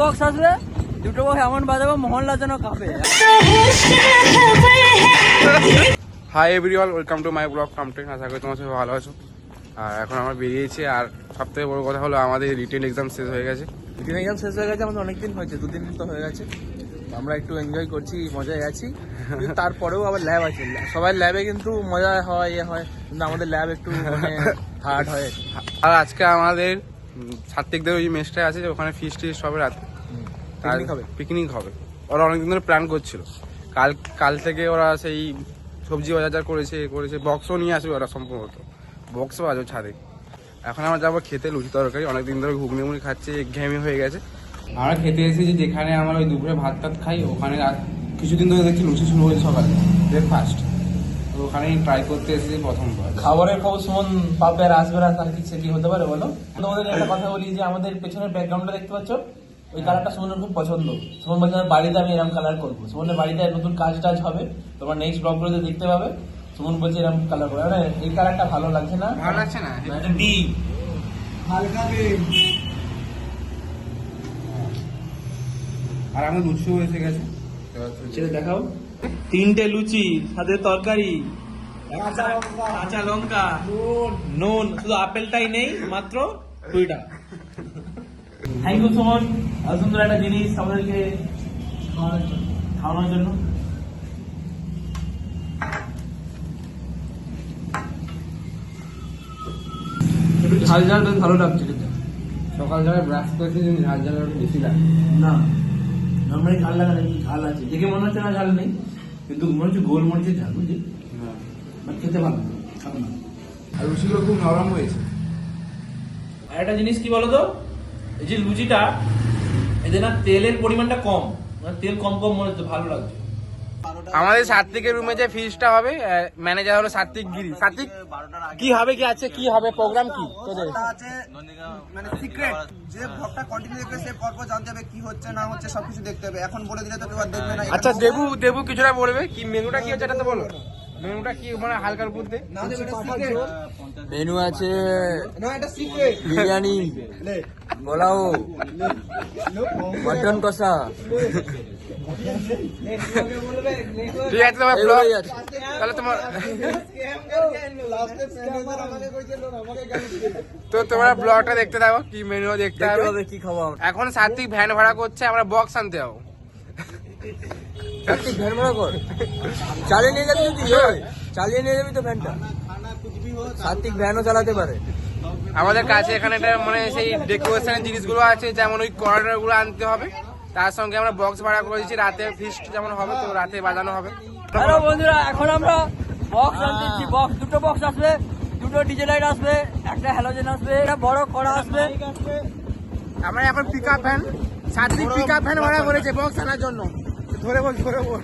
Box আসবে দুটো box এমন বাজাবো মহল্লা যেন কাঁপে। Hi everyone welcome to my blog কাম কমপ্লেন আশা করি তোমার সবাই ভালো আছো। আর এখন আমরা বেরিয়েছি আর সব থেকে বড় কথা হলো আমাদের রিটেন এক্সাম শেষ হয়ে গেছে। রিটেন এক্সাম শেষ হয়ে গেছে আমাদের অনেকদিন হয়েছে দুদিন তো হয়ে গেছে। আমরা একটু এনজয় করছি মজায় আছি। তারপরেও আবার ল্যাব আছে। সবাই ল্যাবে কিন্তু মজা হয় ইয়ে হয় কিন্তু আমাদের ল্যাব একটু মানে হার্ড হয়। আর আজকে আমাদের সাত্বিকদের ওই মেসটা আছে যে ওখানে ফিস্ট টিস্ট হবে রাতে Picnic হবে? পিকনিক হবে। ওরা অনেকদিন ধরে প্ল্যান করছিল। কাল কাল থেকে ওরা সেই সবজি বাজার করেছে এ করেছে বক্সও নিয়ে আসবে ওরা সম্ভবত। বক্সও আছে ছাদে। এখন আমরা যাব খেতে লুচি তরকারি। অনেকদিন ধরে ঘুগনি মুগনি খাচ্ছে ঘেমি হয়ে গেছে। আমরা খেতে এসেছি যেখানে আমরা ওই দুপুরে ভাত টাত খাই ওখানে কিছুদিন ধরে দেখছি লুচি শুরু হয়েছে সকালে ব্রেকফাস্ট তো ওখানে ট্রাই করতে এসেছি প্রথমবার। খাবারের খবর সুমন পাবে আর আসবে তার কি সেটি হতে পারে বলো? তোমাদের একটা কথা বলি যে আমাদের পেছনের ব্যাকগ্রাউন্ডটা দেখতে পাচ্ছ? ওই কালারটা সুমনের খুব পছন্দ। সুমন বলছে আমার বাড়িতে আমি এরকম কালার করব। সুমনের বাড়িতে নতুন কাজ টাজ হবে। তোমার নেক্সট ব্লগগুলোতে দেখতে পাবে। সুমন বলছে এরকম কালার করে মানে এই কালারটা ভালো লাগছে না? ভালো লাগছে না? ডিপ আর আমার লুচিও এসে গেছে। ছেড়ে দেখাও। তিনটে লুচি সাথে তরকারি কাঁচা লঙ্কা। নুন। শুধু আপেলটাই নেই মাত্র দুইটা থ্যাংক ইউ সুমন এত সুন্দর একটা জিনিস আমাদেরকে খাওয়ানোর জন্য- একটু ঝাল ঝাল বেশ ভালো লাগছে খেতে। সকাল সকাল ব্রাশ করেছি ঝাল ঝাল একটু বেশি লাগে। না নর্মালি ঝাল লাগে না কিন্তু ঝাল আছে। দেখে মনে হচ্ছে না ঝাল নেই কিন্তু মনে হচ্ছে গোলমরিচের ঝাল বুঝলি? বাট খেতে ভালো খাব না। আর লুচিগুলো খুব নরম হয়েছে। আর একটা জিনিস কি বলতো? এই যে লুচিটা এতে না তেলের পরিমাণটা কম। মানে তেল কম কম মনে হচ্ছে ভালো লাগছে। আমাদের সাত্বিকের রুমে যে ফিসটা হবে ম্যানেজার হলো সাত্বিক গিরি। সাত্বিক কি হবে কি আছে কি হবে প্রোগ্রাম কি? তোদের? আছে মানে সিক্রেট যে ভ্লগটা কন্টিনিউ দেখবে সে পরপর জানতে হবে কি হচ্ছে না হচ্ছে সবকিছু দেখতে হবে। এখন বলে দিলে তো কেউ আর দেখবে না। আচ্ছা দেবু দেবু কিছুটা বলবে। কি মেনুটা কি হচ্ছে এটা তো বলো। মেনুটা কি মানে হালকার সিক্রেট মেনু আছে না এটা সিক্রেট বিরিয়ানি। পোলাও মটন কষা ঠিক আছে তোমার ব্লগ তাহলে তোমার তো তোমরা ব্লগটা দেখতে থাকো কি মেনু দেখতে হবে। কি এখন সাত্বিক ভ্যান ভাড়া করছে আমরা বক্স আনতে যাব। ভ্যান ভাড়া কর। চালিয়ে নিয়ে যাবি যদি ওই, চালিয়ে নিয়ে যাবি তো ভ্যানটা? কার্তিক ভ্যানও চালাতে পারে। আমাদের কাছে এখানে একটা মানে সেই ডেকোরেশনের জিনিসগুলো আছে যেমন ওই কর্নারগুলো আনতে হবে। তার সঙ্গে আমরা বক্স ভাড়া করে দিচ্ছি রাতে ফিস্ট যেমন হবে তো রাতে বাজানো হবে। হ্যালো বন্ধুরা এখন আমরা বক্স আনতেছি বক্স দুটো বক্স আসবে দুটো ডিজে লাইট আসবে একটা হ্যালোজেন আসবে একটা বড় কড়া আসবে। আমরা এখন pick up van Satvik pick up van ভাড়া করেছে বক্স আনার জন্য। ধরে বল ধরে বল।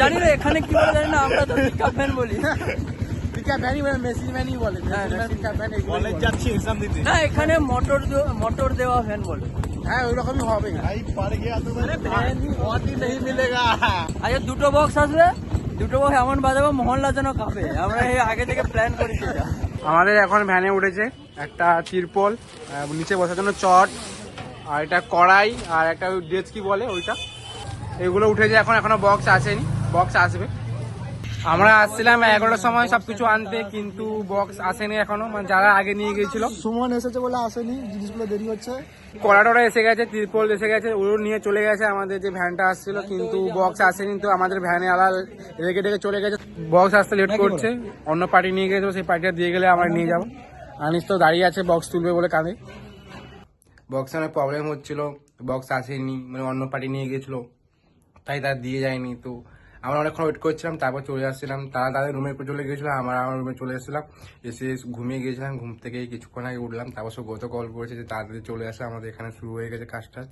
জানি না এখানে কি বলে জানি না আমরা তো পিকআপ ভ্যান বলি। বলে মেসি ভ্যানই বলে পিক আপ ভ্যান কলেজ যাচ্ছি এক্সাম দিতে। না এখানে মোটর মোটর দেওয়া ভ্যান বলে। হ্যাঁ ওই রকমই হবে আচ্ছা দুটো বক্স আসবে। দুটো বক্স এমন বাজাবো মহল্লা যেন কাঁপে আমরা এই আগে থেকে প্ল্যান করেছি আমাদের এখন ভ্যানে উঠেছে একটা তিরপল নিচে বসার জন্য চট আর এটা কড়াই আর একটা ডেচ কি বলে ওইটা। এগুলো উঠেছে এখন এখনও বক্স আসেনি। বক্স আসবে। আমরা আসছিলাম এগারোটার সময় সবকিছু আনতে কিন্তু বক্স আসেনি এখনও। মানে যারা আগে নিয়ে গিয়েছিল। সুমন এসেছে বলে আসেনি জিনিসগুলো দেরি হচ্ছে। কড়াটোরা এসে গেছে ত্রিপল এসে গেছে ওগুলো নিয়ে চলে গেছে আমাদের যে ভ্যানটা আসছিল কিন্তু বক্স আসেনি তো আমাদের ভ্যানে আলাল রেখে রেখে চলে গেছে। বক্স আসতে লেট করছে অন্য পার্টি নিয়ে গেছিল সেই পার্টিটা দিয়ে গেলে আমরা নিয়ে যাব। আনিস তো দাঁড়িয়ে আছে বক্স তুলবে বলে কাঁদে বক্সে অনেক প্রবলেম হচ্ছিল বক্স আসেনি মানে অন্য পার্টি নিয়ে গেছিল তাই তার দিয়ে যায়নি তো আমরা অনেকক্ষণ ওয়েট করছিলাম তারপর চলে আসছিলাম। তারা তাদের রুমে চলে গেছিল আমরা আমার রুমে চলে এসেছিলাম। এসে ঘুমিয়ে গিয়েছিলাম ঘুম থেকে কিছুক্ষণ আগে উঠলাম তারপর সব গত কল করেছে যে তাড়াতাড়ি চলে আসে আমাদের এখানে শুরু হয়ে গেছে কাজ টাজ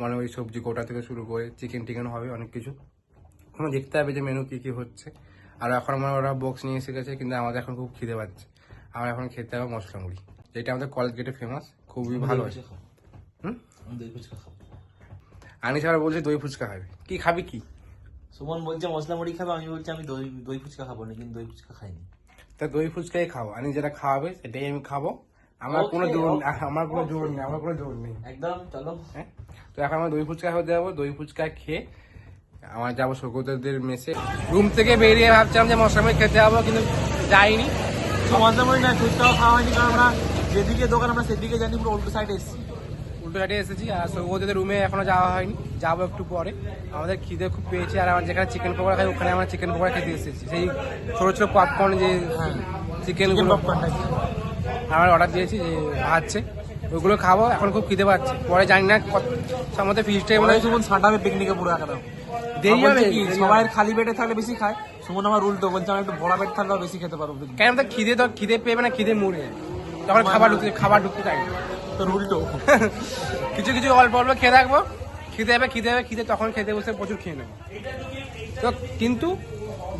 মানে ওই সবজি কোটা থেকে শুরু করে চিকেন টিকেন হবে অনেক কিছু। এখন দেখতে হবে যে মেনু কি কি হচ্ছে। আর এখন আমার ওরা বক্স নিয়ে এসে গেছে কিন্তু আমাদের এখন খুব খিদে পাচ্ছে। আমরা এখন খেতে হবে মশলা মুড়ি। যেটা আমাদের কলেজ গেটে ফেমাস খুবই ভালো। আছে হুম? আনিস আবার বলছে দই ফুচকা খাবে। কি খাবি কি? সুমন বলছে মশলা মুড়ি খাবে আমি বলছি আমি দই দই ফুচকা খাব না কিন্তু দই ফুচকা খাইনি। তা দই ফুচকাই খাব আমি যেটা খাওয়াবে সেটাই আমি খাব। আমার কোনো জোর আমার কোনো জোর নেই আমার কোনো জোর নেই। একদম চলো। হ্যাঁ? তো এখন আমরা দই ফুচকা হতে যাব দই ফুচকা খেয়ে আমার যাব সৌগতদের মেসে। রুম থেকে বেরিয়ে ভাবছিলাম যে মশলামে খেতে যাব কিন্তু যাইনি। মন্দামণি না ফুচকাও খাওয়া হয়নি কারণ আমরা যেদিকে দোকান আমরা সেদিকে জানি পুরো উল্টো সাইডে এসেছি। উল্টো সাইডে এসেছি আর সৌগতদের রুমে এখনও যাওয়া হয়নি। যাব একটু পরে। আমাদের খিদে খুব পেয়েছে আর আমার যেখানে চিকেন পকোড়া খাই ওখানে আমরা চিকেন পকোড়া খেতে এসেছি। সেই ছোট ছোট পপকর্ন যে চিকেন আমার অর্ডার দিয়েছি যে ভাজছে ওইগুলো খাব এখন খুব খিদে পাচ্ছে। পরে জানি না আমাদের ফিজটাই মনে মনে হয় সুমন সাঁটাবে পিকনিকে পুরো একদম দেরি হবে? কি, সবাই খালি পেটে থাকলে বেশি খায়? সুমন আমার উল্টো বলছে আমি একটু পেট বেশি খেতে পারব কেন তো খিদে তো খিদে পেয়ে না খিদে মরে তখন খাবার ঢুকতে খাবার ঢুকতে চাই। না। তোর উল্টো। কিছু কিছু অল্প অল্প খেয়ে থাকব খিদে হবে খিদে হবে খিদে তখন খেতে বসে প্রচুর খেয়ে নেব। তো কিন্তু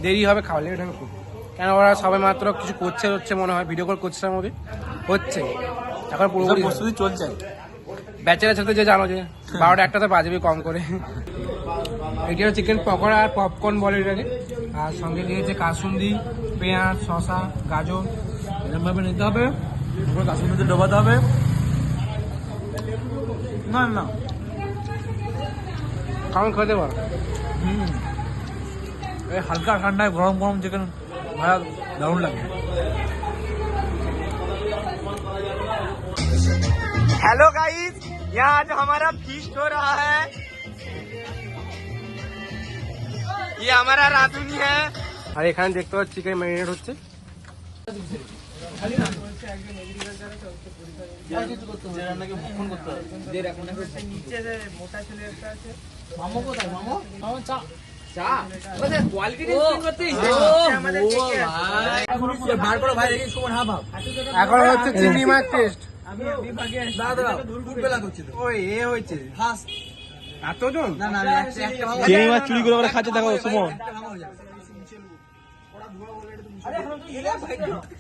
দেরি হবে খাওয়া লেট হবে খুব। কেন ওরা সবে মাত্র কিছু করছে হচ্ছে মনে হয় ভিডিও কল করছে আমাদের হচ্ছে। এখন পুরোপুরি প্রস্তুতি চলছে। ব্যাচেলার সাথে যে জানো যে বারোটা একটা তো বাজবে কম করে। এটা হচ্ছে চিকেন পকোড়া আর পপকর্ন বলে এটাকে। আর সঙ্গে দিয়েছে কাসুন্দি পেঁয়াজ শশা গাজর। এরকম ভাবে নিতে হবে। কাশ্মীরিতে ডোবাতে হবে। না না। কেমন খেতে পারো হুম এই হালকা ঠান্ডায় গরম গরম চিকেন ভাড়া দারুণ লাগে हेलो गाइस यहाँ आज हमारा फीस्ट हो रहा है ये हमारा राधुनी है আর এখানে দেখতে পাচ্ছি চিকেন ম্যারিনেট হচ্ছে এখন হচ্ছে চিংড়ি মাছ টেস্ট ওই এ হয়েছে ফার্স্ট এতজন না না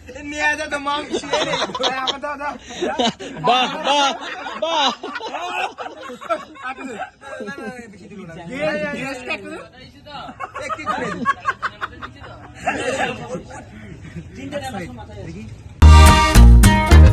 আমি একটা একটা ভাঙা চিংড়ি মাছ চুরি করে ওরা খাচ্ছে দেখো সুমন নিয়ে আসা তো মাম বাহ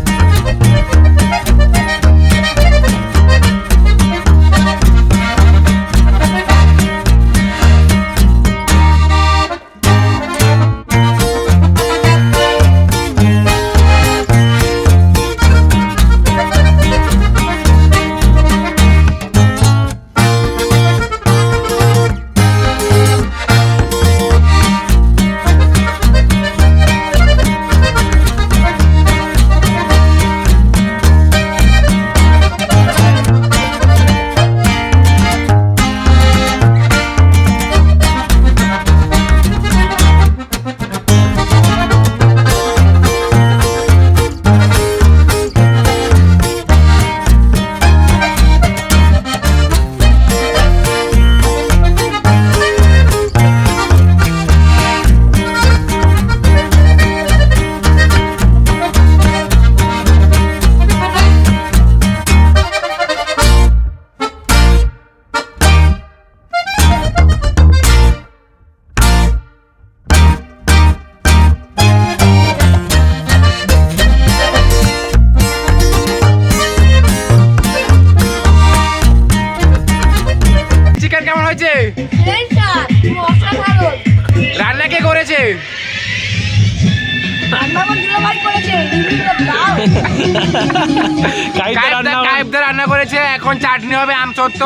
কাইবদা রান্না করেছে এখন চাটনি হবে আম সত্য।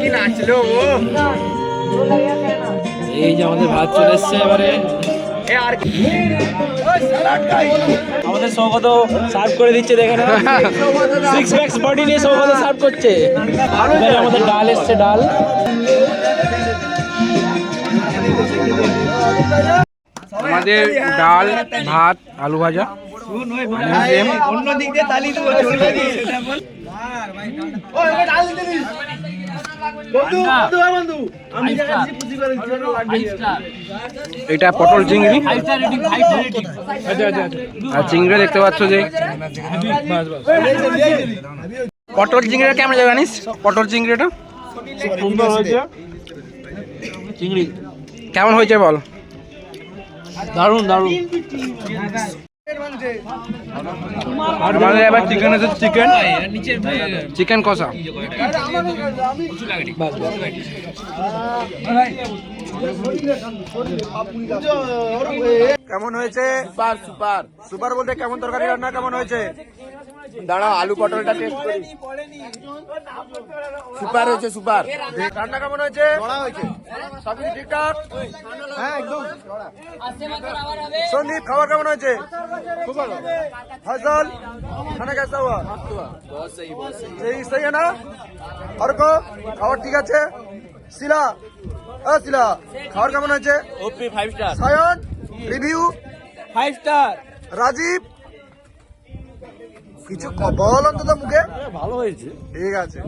কি নাচলো ও এই যে আমাদের ভাত চলে এসছে এবারে এ আর কি আমাদের সৌগত সার্ভ করে দিচ্ছে দেখে না সিক্স প্যাক্স বডি নিয়ে সৌগত সার্ভ করছে এবারে আমাদের ডাল এসছে ডাল আমাদের ডাল ভাত আলু ভাজা সেম এটা পটল চিংড়ি। আর চিংড়ি দেখতে পাচ্ছ যে পটল চিংড়িটা কেমন যাবে জানিস? পটল চিংড়িটা? চিংড়ি। কেমন হয়েছে বল? দারুণ দারুণ চিকেন চিকেন কষা। কেমন হয়েছে? সুপার। সুপার বলতে কেমন তরকারি রান্না কেমন হয়েছে? দাঁড়াও আলু পটলটা টেস্ট করি। সুপার হয়েছে সুপার। রান্না কেমন হয়েছে? ঠিকঠাক? হ্যাঁ একদম। সন্দীপ খাবার কেমন হয়েছে? খুব ভালো। ফসল খানা কেসা হওয়া সেই সেই না খাবার ঠিক আছে? শিলা হ্যাঁ শিলা খাবার কেমন হয়েছে? ওপি five star Sayan review five star Rajib কিছু বল অন্তত মুখে। ভালো হয়েছে। ঠিক আছে।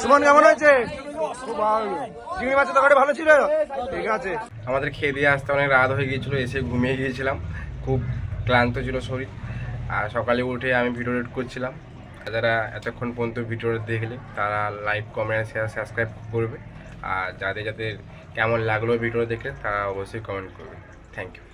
সুমন কেমন হয়েছে? চিংড়ি মাছের তরকারি ভালো ছিল? ঠিক আছে। আমাদের খেয়ে দিয়ে আসতে অনেক রাত হয়ে গিয়েছিল এসে ঘুমিয়ে গিয়েছিলাম। খুব ক্লান্ত ছিল শরীর। আর সকালে উঠে আমি ভিডিও এডিট করছিলাম। যারা এতক্ষণ পর্যন্ত ভিডিও দেখলে তারা লাইক কমেন্ট শেয়ার সাবস্ক্রাইব করবে। আর যাদের যাদের কেমন লাগল ভিডিও দেখলে তারা অবশ্যই কমেন্ট করবে। Thank you.